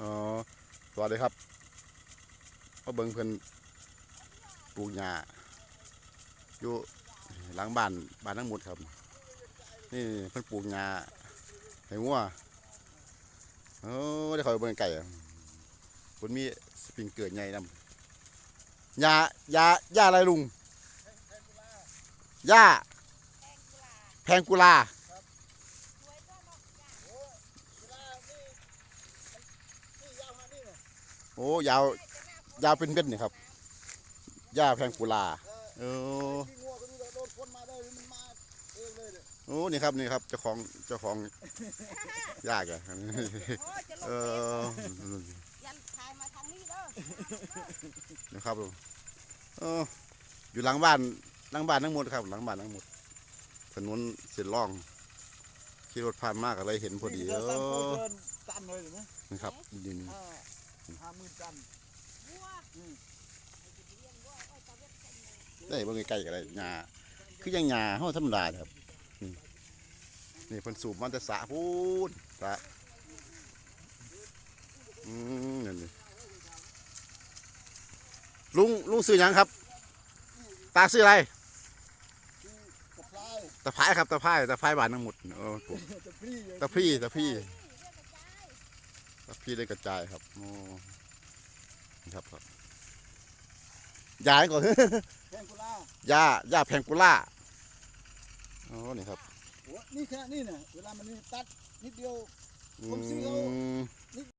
อ๋อสวัสดีครับมาเบิ่งเพิ่นปลูกหญ้าอยู่หลังบ้านบ้านทั้งหมดครับ นี่เพิ่นปลูกหญ้าให้งัวโอ้ได้เข้าไปเบิ่งไก่อะเพิ่นมีสปริงเกิดใหญ่นำหญ้าหญ้าหญ้าอะไรลุงหญ้าแพงกุลา โอ้ยาวยาวเป็นเม็ดนี่ครับหญ้าแพงกุลาเออที่งัวก็มีแต่โดนคนมาได้มันมาเองเลยเนี่ยโอ้นี่ครับนี่ครับเจ้าของเจ้าของยากอะโอ้ยจะลเองเฟซอยันถ่ายมาทางนี้เด้อนะครับผมเอออยู่หลังบ้านหลังบ้านทั้งหมดครับ หลังบ้านทั้งหมดถนนเส้นร่องขี่รถผ่านมากอะไรเห็นพอดีนี่เอเดินตามเขาอเดินตันเลยเห็นไหมนี่ครับดิน ห้าห้าหมื่นตันวัวได้เบิ่งใกล้ๆกันเลยหญ้าคือยังหญ้าเฮาธรรมดาครับนี่นี่เพิ่นสูบมันแต่สระพูนสระอืมนั่นนี่ลุงลุงซื้อหยังครับ ตาซื้ออะไรกระพลายตะไคร้ครับตะไคร้ตะไคร้บานทั้งหมดเออปลูกจะพรีตะพี่ตะพี่ตะ พี่ได้กระจายครับโอ้นี่ครับครับยาก่อนแพงกุลายาย่าแพงกุล่าโอ้นี่ครับโอ้นี่แค่นี้เนี่ยเวลามันนี่ตัดนิดเดียวอืผมซื้อเอาม